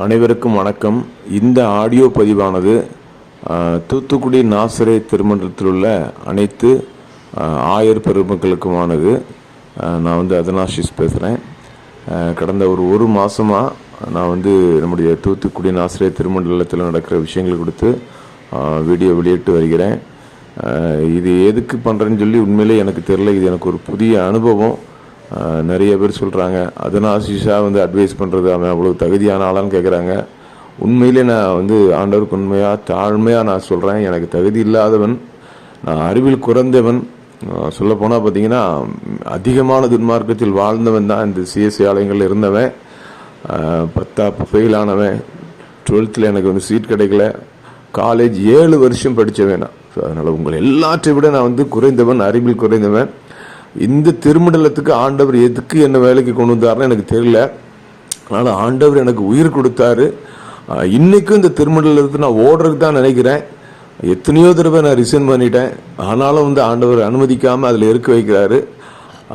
அனைவருக்கும் வணக்கம். இந்த ஆடியோ பதிவானது தூத்துக்குடி நாசரே திருமண்டலத்தில் உள்ள அனைத்து ஆயர் பெருமக்களுக்குமானது. நான் வந்து அதனாஷிஸ் பேசுகிறேன் கடந்த ஒரு ஒரு மாதமாக நான் வந்து நம்முடைய தூத்துக்குடி நாசரே திருமண்டலத்தில் நடக்கிற விஷயங்கள் கொடுத்து வீடியோ வெளியிட்டு வருகிறேன். இது எதுக்கு பண்ணுறேன்னு சொல்லி உண்மையிலே எனக்கு தெரில இது எனக்கு ஒரு புதிய அனுபவம். நிறைய பேர் சொல்கிறாங்க அதனால் ஆசிஷாக வந்து அட்வைஸ் பண்ணுறது அவன் அவ்வளோ தகுதியான ஆளான்னு கேட்குறாங்க உண்மையிலே நான் வந்து ஆண்டவருக்கு உண்மையாக தாழ்மையாக நான் சொல்கிறேன் எனக்கு தகுதி இல்லாதவன் நான் அறிவில் குறைந்தவன் சொல்லப்போனால் பார்த்தீங்கன்னா அதிகமான துன்மார்க்கத்தில் வாழ்ந்தவன் தான் இந்த சிஎஸ்சி ஆலயங்களில் இருந்தவன். பத்தா பத்தாப்பு ஃபெயில் ஆனவன். டுவெல்த்தில் எனக்கு வந்து சீட் கிடைக்கல. காலேஜ் ஏழு வருஷம் படித்தவன் நான். ஸோ அதனால் உங்களை எல்லாற்றை விட நான் வந்து குறைந்தவன் அறிவில் குறைந்தவன். இந்த திருமண்டலத்துக்கு ஆண்டவர் எதுக்கு என்ன வேலைக்கு கொண்டு வந்தாருன்னு எனக்கு தெரியல. ஆனால் ஆண்டவர் எனக்கு உயிர் கொடுத்தாரு. இன்றைக்கும் இந்த திருமண்டலத்தை நான் ஓடுறதுக்கு தான் நினைக்கிறேன். எத்தனையோ தடவை நான் ரிசைன் பண்ணிட்டேன். ஆனாலும் வந்து ஆண்டவர் அனுமதிக்காமல் அதில் இருக்க வைக்கிறாரு.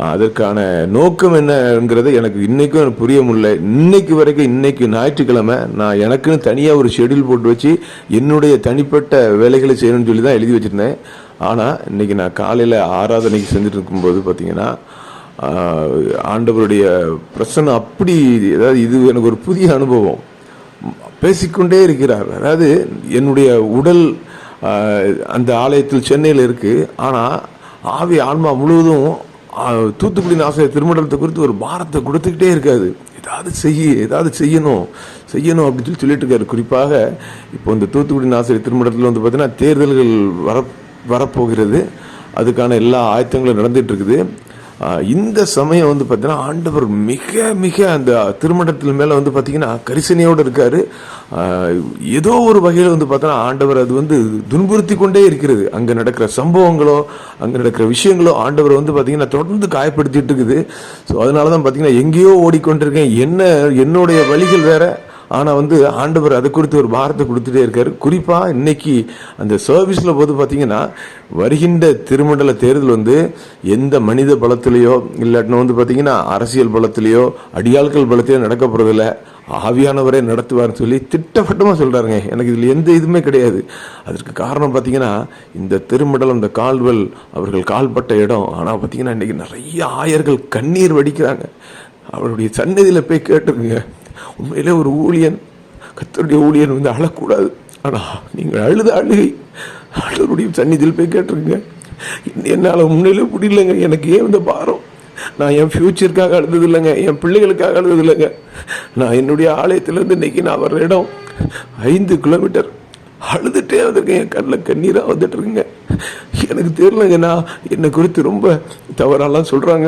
அதற்கான நோக்கம் என்னங்கிறது எனக்கு இன்றைக்கும் எனக்கு புரிய முடியல. இன்னைக்கு வரைக்கும் இன்னைக்கு ஞாயிற்றுக்கிழமை நான் எனக்குன்னு தனியாக ஒரு ஷெட்யூல் போட்டு வச்சு என்னுடைய தனிப்பட்ட வேலைகளை செய்யணும்னு சொல்லி தான் எழுதி வச்சுருந்தேன். ஆனால் இன்னைக்கு நான் காலையில் ஆராதனைக்கு செஞ்சுட்டு இருக்கும்போது பார்த்தீங்கன்னா ஆண்டவருடைய பிரச்சனை அப்படி அதாவது இது எனக்கு ஒரு புதிய அனுபவம். பேசிக்கொண்டே இருக்கிறார். அதாவது என்னுடைய உடல் அந்த ஆலயத்தில் சென்னையில் இருக்குது ஆனால் ஆவி ஆன்மா முழுவதும் தூத்துக்குடி நாசைய திருமண்டலத்தை குறித்து ஒரு பாரத்தை கொடுத்துக்கிட்டே இருக்காது ஏதாவது செய்ய ஏதாவது செய்யணும் செய்யணும் அப்படின்னு சொல்லி சொல்லிட்டு இருக்காரு. குறிப்பாக இப்போ இந்த தூத்துக்குடி நாசிரியர் திருமணத்தில் வந்து பார்த்தீங்கன்னா தேர்தல்கள் வர வரப்போகிறது. அதுக்கான எல்லா ஆயத்தங்களும் நடந்துட்டு இருக்குது இந்த சமயம் வந்து பார்த்தீங்கன்னா ஆண்டவர் மிக மிக அந்த திருமணத்தில் மேலே வந்து பார்த்தீங்கன்னா கரிசனையோடு இருக்கார். ஏதோ ஒரு வகையில் வந்து பார்த்தோன்னா ஆண்டவர் அது வந்து துன்புறுத்தி கொண்டே இருக்கிறது. அங்கே நடக்கிற சம்பவங்களோ அங்கே நடக்கிற விஷயங்களோ ஆண்டவர் வந்து பார்த்தீங்கன்னா தொடர்ந்து காயப்படுத்திட்டு இருக்குது. ஸோ அதனால தான் பார்த்தீங்கன்னா எங்கேயோ ஓடிக்கொண்டிருக்கேன். என்ன என்னுடைய வழிகள் வேறு. ஆனால் வந்து ஆண்டவர் அது குறித்து ஒரு பாரத்தை கொடுத்துட்டே இருக்கார். குறிப்பாக இன்னைக்கு அந்த சர்வீஸில் போது பார்த்தீங்கன்னா வருகின்ற திருமண்டல தேர்தல் வந்து எந்த மனித பலத்திலேயோ இல்லாட்டினா வந்து பார்த்தீங்கன்னா அரசியல் பலத்திலேயோ அடியாட்கள் பலத்திலேயோ நடக்க போகிறதில்ல ஆவியானவரே நடத்துவார்னு சொல்லி திட்டவட்டமாக சொல்கிறாருங்க எனக்கு இதில் எந்த இதுவுமே கிடையாது. அதற்கு காரணம் பார்த்தீங்கன்னா இந்த திருமண்டலம் இந்த கால்வல் அவர்கள் கால்பட்ட இடம். ஆனால் பார்த்தீங்கன்னா இன்றைக்கி நிறைய ஆயர்கள் கண்ணீர் வடிக்கிறாங்க. அவருடைய சன்னதியில் போய் கேட்டுருங்க உண்மையிலே ஒரு ஊழியன் கத்தருடைய ஊழியன் வந்து அழக்கூடாது. ஆனால் நீங்கள் அழுத அழுகை ஆண்டவருடைய சன்னிதியில் போய் கேட்டிருங்க. என்னால் உண்மையிலே முடியலங்க. எனக்கு ஏன் இந்த பாரம்? நான் என் ஃப்யூச்சருக்காக அழுதது இல்லைங்க என் பிள்ளைகளுக்காக அழுதது இல்லைங்க நான் என்னுடைய ஆலயத்திலேருந்து இன்றைக்கி நான் வர்ற இடம் ஐந்து கிலோமீட்டர். அழுதுகிட்டே வந்திருக்கேன். என் கண்ணில் கண்ணீராக வந்துட்டு இருக்குங்க எனக்கு தெரியலங்க. நான் என்னை குறித்து ரொம்ப தவறாலாம் சொல்கிறாங்க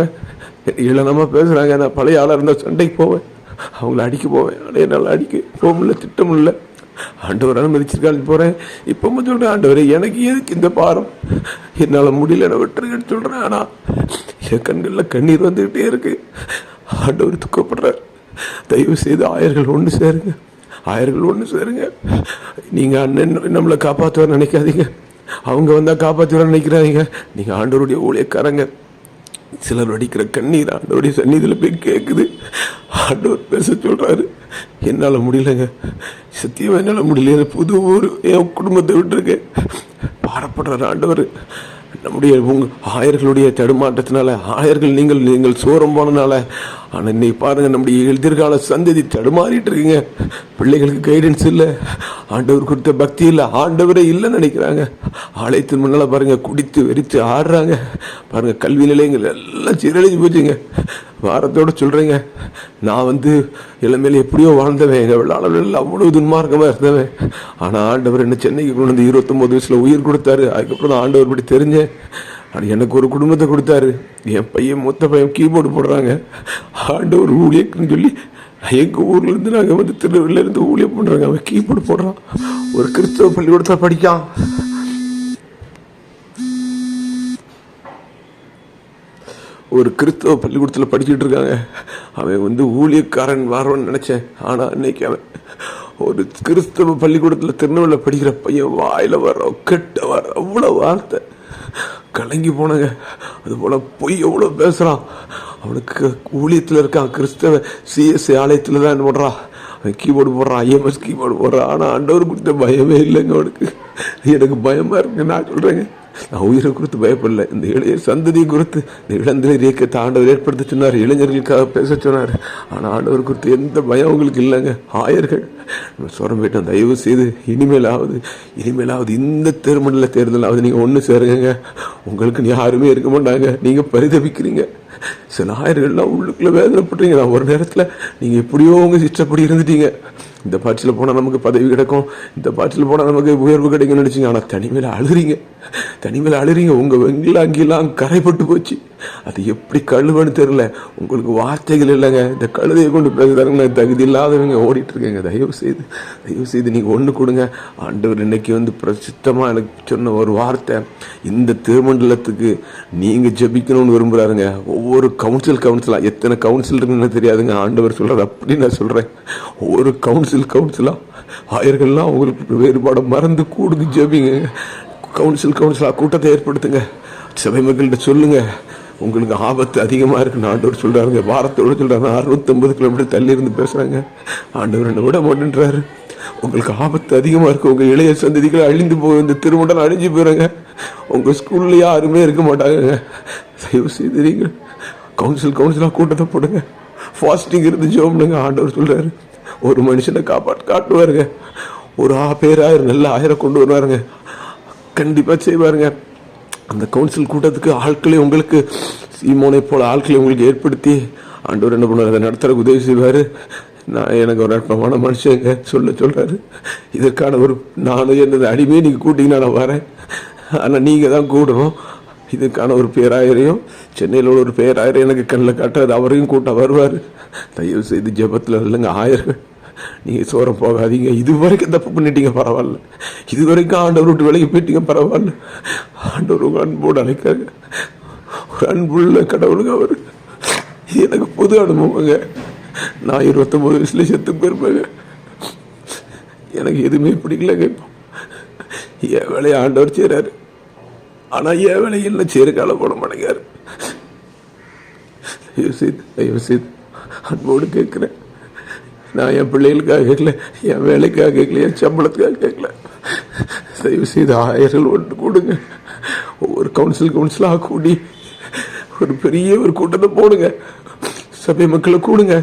இளனமாக பேசுகிறாங்க நான் பழைய ஆளாக இருந்தால் சண்டைக்கு போவேன். அவங்கள அடிக்க போவேன். ஆனால் என்னால் அடிக்க போக திட்டம் இல்லை முடியல. ஆண்டவர் போகிறேன் இப்போ மட்டும் சொல்கிறேன் ஆண்டவர் எனக்கு எதுக்கு இந்த பாரம்? என்னால் முடியல நான் விட்டுருக்கேன்னு சொல்கிறேன் ஆனால் என் கண்களில் கண்ணீர் வந்துக்கிட்டே இருக்கு. ஆண்டவர் துக்கப்படுறார். தயவு செய்து ஆயர்கள் ஒன்று சேருங்க. ஆயர்கள் ஒன்று சேருங்க. நீங்கள் அண்ணன் நம்மளை காப்பாற்றுவார் நினைக்காதீங்க. அவங்க வந்தால் காப்பாற்றுவார் நினைக்கிறாதீங்க. நீங்கள் ஆண்டவருடைய ஊழியக்காரங்க. சிலர் வடிக்கிற கண்ணீர் ஆண்டவருடைய சந்நிதியில் போய் கேட்குது ஆண்டவர் பேச சொல்கிறாரு என்னால் முடியலங்க. சத்தியமாக என்னால் முடியல. புது ஊர். என் குடும்பத்தை விட்டுருக்கேன் பாடப்படுற ஆண்டவர். நம்முடைய உங்கள் ஆயர்களுடைய தடுமாற்றத்தினால ஆயர்கள் நீங்கள் நீங்கள் சோரம் போனனால ஆனால் இன்னைக்கு பாருங்கள் நம்முடைய எதிர்கால சந்ததி தடுமாறிட்டு இருக்கீங்க. பிள்ளைகளுக்கு கைடன்ஸ் இல்லை. ஆண்டவர் கொடுத்த பக்தி இல்லை. ஆண்டவரே இல்லைன்னு நினைக்கிறாங்க. ஆலயத்தின் முன்னால் பாருங்கள் குடித்து வெறித்து ஆடுறாங்க. பாருங்கள் கல்வி நிலையங்கள் எல்லாம் சீரழிஞ்சு போச்சுங்க. வாரத்தோட சொல்கிறேங்க நான் வந்து இளமையில எப்படியோ வாழ்ந்தவன். எங்கள் விளையாடல அவ்வளோ துன்மார்க்கமாக இருந்தவன். ஆனால் ஆண்டவர் என்ன சென்னைக்கு கொண்டு வந்து இருபத்தொம்போது வயசில் உயிர் கொடுத்தாரு. அதுக்கப்புறம் தான் ஆண்டவர் படி தெரிஞ்சேன். ஆனால் எனக்கு ஒரு குடும்பத்தை கொடுத்தாரு. என் பையன் மூத்த பையன் கீபோர்டு போடுறாங்க. ஆண்டவர் ஊழியக்குன்னு சொல்லி எங்கள் ஊர்லேருந்து நாங்கள் வந்து திருநெல்வேலியிலேருந்து ஊழியம் பண்ணுறாங்க அவன் கீபோர்டு போடுறான். ஒரு கிறிஸ்தவ பள்ளிக்கூடத்தில் படிக்கான். ஒரு கிறிஸ்தவ பள்ளிக்கூடத்தில் படிச்சுட்டு இருக்காங்க. அவன் வந்து ஊழியக்காரன் வரவன்னு நினச்சேன். ஆனால் இன்னைக்கு அவன் ஒரு கிறிஸ்தவ பள்ளிக்கூடத்தில் திருநெல்வேலியில் படிக்கிற பையன் வாயில் வர கெட்ட வர அவ்வளோ வார்த்தை. கலங்கி போனங்க. அதுபோல் பொய் எவ்வளோ பேசுகிறான் அவனுக்கு ஊழியத்தில் இருக்கான். கிறிஸ்தவ சிஎஸ்சி ஆலயத்தில் தான் என்ன பண்ணுறான் கீபோர்டு போடுறான். ஐஎம்எஸ் கீபோர்டு போடுறான். ஆனால் ஆண்டவர் கொடுத்த பயமே இல்லைங்க அவனுக்கு. எனக்கு பயமாக இருக்கு நான் சொல்கிறேங்க நான் உயிரை குறித்து பயப்படல. இந்த இளைய சந்ததியை குறித்து. இந்த இளந்தலைர் இயக்கத்தை ஆண்டவர் ஏற்படுத்த சொன்னார். இளைஞர்களுக்காக பேச சொன்னார். ஆனால் ஆண்டவர் குறித்து எந்த பயம் உங்களுக்கு இல்லைங்க. ஆயர்கள் சொரம் போயிட்டோம் தயவு செய்து இனிமேலாவது இனிமேலாவது இந்த திருமணல தேர்தலாவது நீங்கள் ஒன்று சேருங்க உங்களுக்கு யாருமே இருக்க மாட்டாங்க. நீங்கள் பரிதவிக்கிறீங்க சில ஆயிரங்கள்லாம் உள்ளுக்குள்ளே வேதனைப்படுறீங்க. நான் ஒரு நேரத்தில் நீங்கள் எப்படியோ உங்கள் இஷ்டப்படி இருந்துட்டீங்க. இந்த பாட்சியில் போனால் நமக்கு பதவி கிடைக்கும். இந்த பாட்சியில் போனால் நமக்கு உயர்வு கிடைக்கும்னு நினச்சிங்க. ஆனால் தனிமையில் அழுறீங்க. தனிமையில் அழுறீங்க. உங்கள் வெங்கில அங்கெல்லாம் கரைப்பட்டு போச்சு. அது எப்படி கழுவுன்னு தெரில உங்களுக்கு வார்த்தைகள் இல்லைங்க. இந்த கழுதையை கொண்டு பேசுகிறாங்க தகுதி இல்லாதவங்க ஓடிட்டு தயவு செய்து தயவு செய்து நீங்கள் ஒன்று கொடுங்க. ஆண்டவர் இன்னைக்கு வந்து பிரசித்தமாக எனக்கு சொன்ன ஒரு வார்த்தை. இந்த திருமண்டலத்துக்கு நீங்கள் ஜெபிக்கணும்னு விரும்புகிறாருங்க ஒவ்வொரு கவுன்சில் கவுன்சிலாக எத்தனை கவுன்சில் இருக்குன்னு தெரியாதுங்க. ஆண்டவர் சொல்கிறார் அப்படி நான் சொல்கிறேன் ஒவ்வொரு கவுன்சில் கவுன்சிலாக ஆயர்கள்லாம் உங்களுக்கு வேறுபாடை மறந்து கூடுங்க ஜெபிங்க. கவுன்சில் கவுன்சிலாக கூட்டத்தை ஏற்படுத்துங்க. சபை மக்கள்கிட்ட சொல்லுங்கள் உங்களுக்கு ஆபத்து அதிகமாக இருக்குன்னு ஆண்டவர் சொல்கிறாருங்க வாரத்தோடு சொல்கிறாங்க அறுபத்தொம்பது கிலோமீட்டர் தள்ளி இருந்து பேசுகிறாங்க ஆண்டவர் என்ன விட மாட்டேன்றாரு. உங்களுக்கு ஆபத்து அதிகமாக இருக்குது உங்கள் இளைய சந்ததிகள் அழிந்து போய் இந்த திருமணம் அழிஞ்சு போயிடுங்க உங்கள் ஸ்கூலில் யாருமே இருக்க மாட்டாங்க தயவு செய்து நீங்கள் கவுன்சில் கவுன்சிலாக கூட்டத்தை போடுங்க. ஃபாஸ்டிங் இருந்து ஜோம்னுங்க ஆண்டவர் சொல்கிறாரு ஒரு மனுஷனை காப்பாற்ற காட்டுவாருங்க. ஒரு ஆ பேராயிரம் நல்ல ஆயிரம் கொண்டு வருவாருங்க. கண்டிப்பாக செய்வாருங்க. அந்த கவுன்சில் கூட்டத்துக்கு ஆட்களை உங்களுக்கு சீமோனை போல ஆட்களை உங்களுக்கு ஏற்படுத்தி ஆண்டவர் என்ன பண்ணுவார்? அதை நடத்துறதுக்கு உதவி செய்வார். நான் எனக்கு ஒரு அற்பமான மனுஷங்க சொல்ல சொல்கிறாரு இதற்கான ஒரு நானும் என்னது அடிமையை நீங்கள் கூட்டிங்கன்னா நான் வரேன். ஆனால் நீங்கள் தான் கூடணும். இதுக்கான ஒரு பேராயரையும் சென்னையில் உள்ள ஒரு பேராயரை எனக்கு கண்ணில் காட்டாது. அவரையும் கூட்ட வருவார். தயவு செய்து ஜெபத்தில் இல்லைங்க ஆயர்கள். நீங்கள் சோரம் போகாதீங்க. இது வரைக்கும் தப்பு பண்ணிட்டீங்க பரவாயில்ல. இது வரைக்கும் ஆண்டவர் விட்டு விலகி போயிட்டீங்க பரவாயில்ல. ஆண்டவர் உங்கள் அன்போடு அழைக்காங்க ஒரு அன்புள்ள கடவுளுங்க அவர். இது எனக்கு புது அனுபவங்க. நான் இருபத்தொம்பது வயசுல செத்து போயிருப்பேங்க. எனக்கு எதுவுமே பிடிக்கலங்க இப்போ. என் வேலையை ஆண்டவர் செய்கிறாரு ஆனால் என் வேலையை இல்லை சேரு கால போட மாட்டேங்காரு தயவு செய்து தயவு செய்து அன்போடு கேட்குறேன். நான் என் பிள்ளைகளுக்காக கேட்கல என் வேலைக்காக கேட்கல என் சம்பளத்துக்காக கேட்கல. தயவு செய்து ஆயிரம் ஒன்று கொடுங்க. ஒவ்வொரு கவுன்சில் கவுன்சிலாக கூடி ஒரு பெரிய ஒரு கூட்டத்தை போடுங்க. சபை மக்களை கூடுங்க.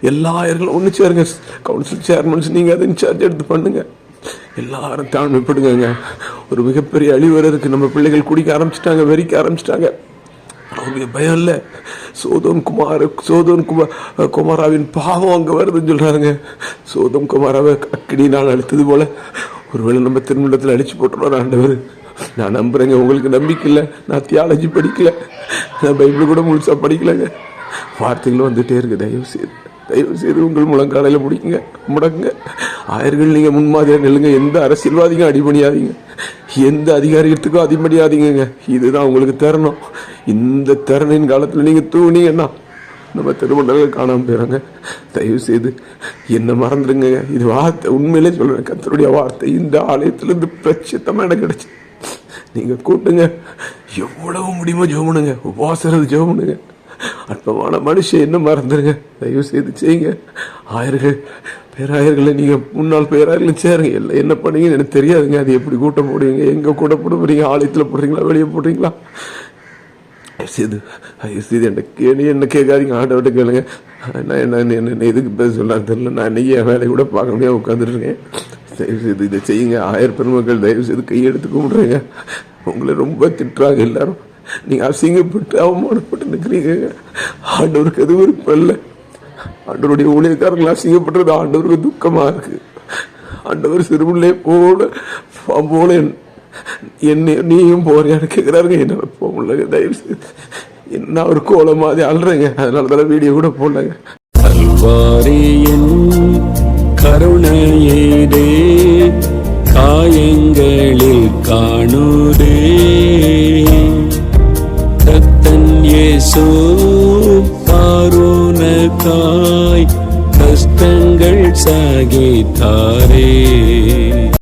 எல்லா ஆயர்களும் ஒன்று சேருங்க. கவுன்சில் சேர்மன்ஸ் நீங்கள் அதை இன்சார்ஜ் எடுத்து பண்ணுங்க. எல்லாரும் தாழ்மைப்படுங்க ஒரு மிகப்பெரிய அழிவு வர்றதுக்கு நம்ம பிள்ளைகள் குடிக்க ஆரம்பிச்சிட்டாங்க வெறிக்க ஆரம்பிச்சிட்டாங்க. அவங்களுக்கு பயம் இல்லை. சோதம் குமார் சோதன் குமார் குமாராவின் பாவம் அங்கே வருதுன்னு சொல்கிறாங்க சோதம் குமாராவை அக்கடினால் அழித்தது போல ஒருவேளை நம்ம திருமணத்தில் அழிச்சு போட்டுருவார் ஆண்டவர். நான் நம்புறேங்க உங்களுக்கு நம்பிக்கை இல்லை. நான் தியாலஜி படிக்கல. நான் பைபிள் கூட முழுசாக படிக்கலைங்க. வார்த்தைகளும் வந்துட்டே இருக்கு தயவு செய்து. தயவு செய்து உங்கள் முழங்காலையில் முடிங்க முடங்க. ஆயர்கள் நீங்கள் முன்மாதிரியாக நெல்லுங்க. எந்த அரசியல்வாதிக்கும் அடிபணியாதீங்க. எந்த அதிகாரியத்துக்கும் அடிபணியாதீங்க இதுதான் உங்களுக்கு தரணும். இந்த தருணின் காலத்தில் நீங்கள் தூணிங்கன்னா நம்ம திருமண்டலம் காணாமல் போயிடுறாங்க தயவு செய்து என்ன மறந்துடுங்க இது வார்த்தை உண்மையிலே சொல்கிறேன் கத்தருடைய வார்த்தை இந்த ஆலயத்திலேருந்து பிரச்சித்தமாக எனக்கு கிடச்சி. நீங்கள் கூட்டுங்க. எவ்வளவு முடியுமோ ஜோமுனுங்க. உபாசறது ஜோமுனுங்க. அற்பமான மனுஷன். என்ன மறந்துடுங்க தயவு செய்து செய்யுங்க. ஆயர்கள் பேராயர்களை நீங்கள் முன்னாள் பேராயர்களை சேருங்க. எல்லாம் என்ன பண்ணீங்கன்னு எனக்கு தெரியாதுங்க. அது எப்படி கூட்டம் போடுவீங்க? எங்கே கூட போடுறீங்க ஆலயத்தில் போடுறீங்களா? வெளியே போடுறீங்களா? செய்து ஐயோ செய்து என்ன கேணி என்ன கேட்காதீங்க. ஆண்டவர்கிட்ட கேளுங்க. நான் என்ன என்ன என்ன எதுக்கு பேச சொல்லலாம் தெரியல. நான் இன்னைக்கு என் வேலையை கூட பார்க்க முடியாது உட்காந்துருக்கேன் தயவு செய்து இதை செய்யுங்க. ஆயிரம் பெருமக்கள் தயவு செய்து கையெடுத்து கும்பிட்றேங்க. உங்களை ரொம்ப திட்டுறாங்க எல்லாரும். நீங்கள் அசிங்கப்பட்டு அவமானப்பட்டு நிற்கிறீங்க ஆண்டவருக்கு எதுவும் விருப்பம் இல்லை ஆண்டவருடைய ஊழியக்காரர்கள் அசிங்கப்படுறது ஆண்டவருக்கு துக்கமாக இருக்கு. ஆண்டவர் சிறுபிள்ளை போல போல என்ன நீயும் போறியான்னு கேட்குறாருங்க என்ன போக முடியல தயவு செய்து. என்ன ஒரு கோலம் மாதிரி அல்றேங்க. அதனால தான் வீடியோ கூட போடலங்க. கருணையே ಸಾಗಿದ್ದಾರೆ